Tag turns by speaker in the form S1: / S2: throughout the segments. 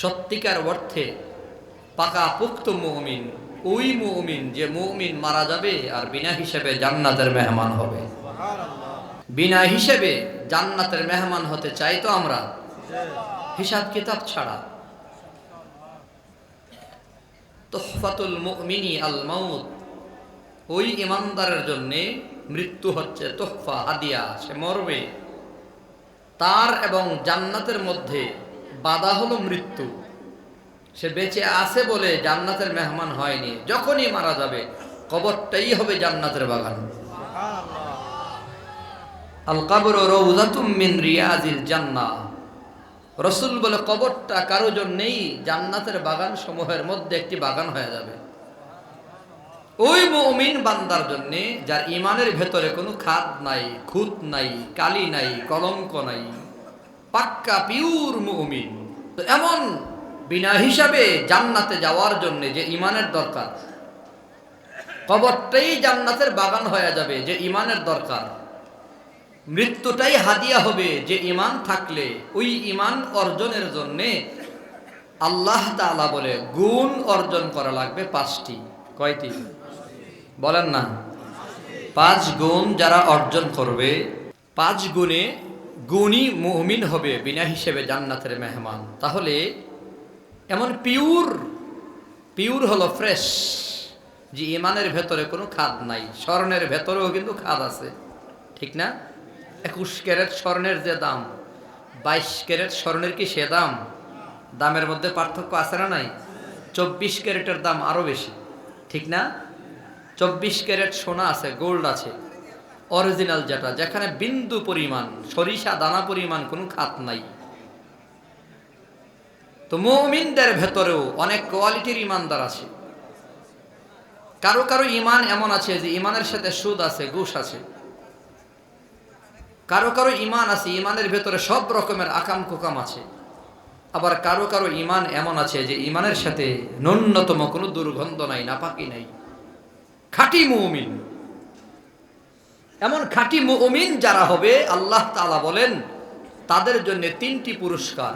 S1: সত্যিকার অর্থে পাকা পুক্ত মুমিন, ওই মুমিন যে মৌমিন মারা যাবে আর বিনা হিসেবে জান্নাতের মেহমান হবে। বিনা হিসেবে জান্নাতের মেহমান হতে চাই তো আমরা? হিসাব কিতাব ছাড়া। তোহফাতুল মুমিনি আল মাউত, ওই ইমানদারের জন্যে মৃত্যু হচ্ছে তোহফা, হাদিয়া, সে মরবে। তার এবং জান্নাতের মধ্যে বাধা হলো মৃত্যু। সে বেঁচে আছে বলে জান্নাতের মেহমান হয়নি। যখনই মারা যাবে, কবরটাই হবে জান্নাতের বাগান। আল কাবর মিন জান্নাহ। রসুল বলে, কবরটা কারও জন্যেই জান্নাতের বাগান সমূহের মধ্যে একটি বাগান হয়ে যাবে। ওই মুমিন বান্দার জন্য, যার ইমানের ভেতরে কোনো খাদ নাই, খুঁত নাই, কালি নাই, কলঙ্ক নাই পাক্কা পিউর মুমিন। তো এমন বিনা হিসাবে জান্নাতে যাওয়ার জন্য যে ইমানের দরকার, কবরটাই জান্নাতের বাগান হয়ে যাবে যে ইমানের দরকার। মৃত্যুটাই হাদিয়া হবে যে ইমান থাকলে ওই ইমান অর্জনের জন্যে আল্লাহ তাআলা বলে গুণ অর্জন করা লাগবে পাঁচটি। কয়টি? বলেন না। পাঁচ গুণ যারা অর্জন করবে, পাঁচ গুণে গুণী মুহমিন হবে বিনা হিসেবে জান্নাতের মেহমান। তাহলে এমন পিওর পিওর হলো ফ্রেশ, যে ইমানের ভেতরে কোনো খাদ নাই। স্বর্ণের ভেতরেও কিন্তু খাদ আছে। ঠিক না? একুশ ক্যারেট স্বর্ণের যে দাম, বাইশ ক্যারেট স্বর্ণের কি সে দাম? দামের মধ্যে পার্থক্য আছে না নাই? চব্বিশ ক্যারেটের দাম আরও বেশি। ঠিক না? চব্বিশ ক্যারেট সোনা আছে, গোল্ড আছে। অরিজিনাল যেটা, যেখানে বিন্দু পরিমাণ, সরিষা দানা পরিমাণ কোনো খাত নাই। তো মৌমিনদের ভেতরেও অনেক কোয়ালিটির ইমানদার আছে। কারও কারও ইমান এমন আছে যে ইমানের সাথে সুদ আছে, ঘুষ আছে। কারও কারও ইমান আছে, ইমানের ভেতরে সব রকমের আকাম কুকাম আছে। আবার কারও কারও ইমান এমন আছে যে ইমানের সাথে ন্যূনতম কোনো দুর্গন্ধ নাই, নাপাকি নাই। খাঁটি মুমিন। এমন খাঁটি মুমিন যারা হবে, আল্লাহ তালা বলেন, তাদের জন্য তিনটি পুরস্কার।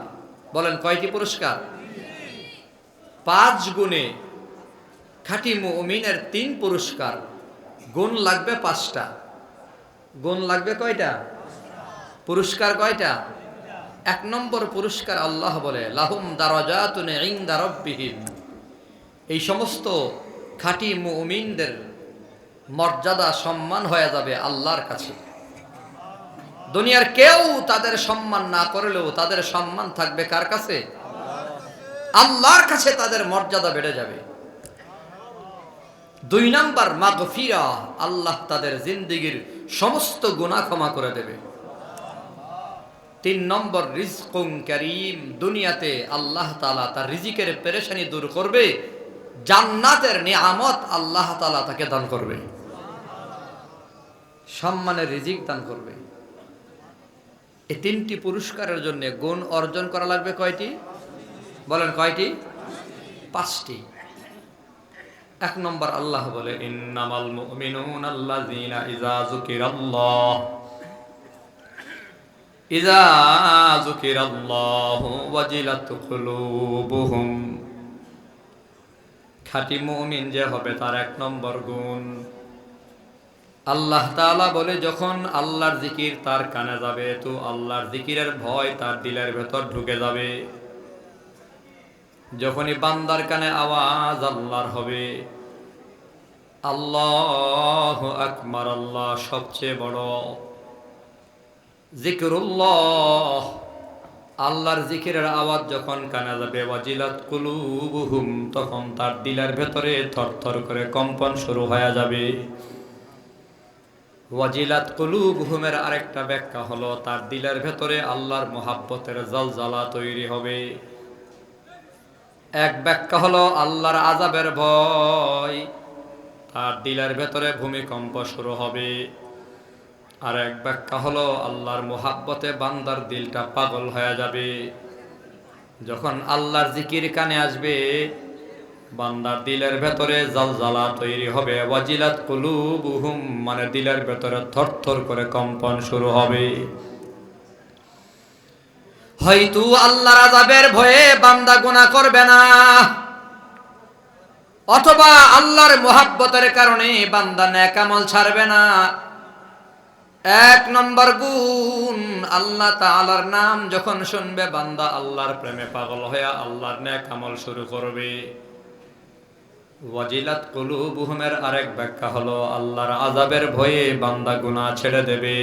S1: বলেন, কয়টি পুরস্কার? পাঁচ গুণে খাঁটি মুমিনের তিন পুরস্কার। গুণ লাগবে পাঁচটা। গুণ লাগবে কয়টা? পুরস্কার কয়টা? এক নম্বর পুরস্কার আল্লাহ বলে, লাহুম দারাজাতুন ইনদা রাব্বিহিম। এই সমস্ত খাঁটি মুমিনদের মর্যাদা, সম্মান হয়ে যাবে আল্লাহর কাছে। দুনিয়ার কেউ তাদের সম্মান না করলেও তাদের সম্মান থাকবে কার কাছে? আল্লাহর কাছে তাদের মর্যাদা বেড়ে যাবে। দুই নাম্বার, মাগফিরা, আল্লাহ তাদের জিন্দিগির সমস্ত গুনাহ ক্ষমা করে দেবে। তিন নম্বর রিজকুম করিম, দুনিয়াতে আল্লাহ তালা তার রিজিকের পেরেশানি দূর করবে, জান্নাতের নিয়ামত আল্লাহ তালা তাকে দান করবে। সম্মানের রিজিক দান করবে। এই তিনটি পুরস্কারের জন্য গুণ অর্জন করা লাগবে কয়টি? বলেন কয়টি? পাঁচটি। এক নম্বর আল্লাহ বলে, ইন্নামাল মুমিনুন আল্লাযীনা ইযা যুকিরাল্লাহ। ইযা যুকিরাল্লাহু ওয়াজিলাত কুলুবুহুম। খাঁটি মুমিন যে হবে তার এক নম্বর গুণ। আল্লাহ তাআলা বলে, যখন আল্লাহর জিকির তার কানে যাবে, তো আল্লাহর জিকিরের ভয় তার দিলের ভেতর ঢুকে যাবে। যখনই বান্দার কানে আওয়াজ আল্লাহর হবে, আল্লাহ আকমার আল্লাহ সবচেয়ে বড়। জিকরুল্লাহ, আল্লাহর জিকিরের আওয়াজ যখন কানে যাবে, ওয়াজিলাত কুলুবুহুম, তখন তার দিলের ভেতরে থরথর করে কম্পন শুরু হয়ে যাবে। ওয়াজিলাত কুলুবুহুমের আরেকটা ব্যাখ্যা হলো, তার দিলের ভেতরে আল্লাহর মোহাব্বতের জলজালা তৈরি হবে। এক ব্যাখ্যা হলো, আল্লাহর আজাবের ভয় তার দিলের ভেতরে ভূমিকম্প শুরু হবে। আর এক ব্যাখ্যা হলো, আল্লাহর মোহাব্বতে বান্দার দিলটা পাগল হয়ে যাবে। যখন আল্লাহর জিকির কানে আসবে বান্দার দিলের ভেতরে জালজালা তৈরি হবে। ওয়াজিলাত কুলুবুহুম মানে দিলের ভেতরে থরথর করে কম্পন শুরু হবে। হয়তো আল্লাহর আযাবের ভয়ে বান্দা গুনাহ করবে না। অথবা আল্লাহর মোহাব্বতের কারণে বান্দা নেক আমল ছাড়বে না। এক নম্বর গুণ, আল্লাহ তাআলার নাম যখন শুনবে, বান্দা আল্লাহর প্রেমে পাগল হয়ে আল্লাহর নেক আমল শুরু করবে। ওয়াজিলাত কুলুবুহুমের আরেক ব্যাখ্যা হলো আল্লাহর আযাবের ভয়ে বান্দা গুনাহ ছেড়ে দেবে।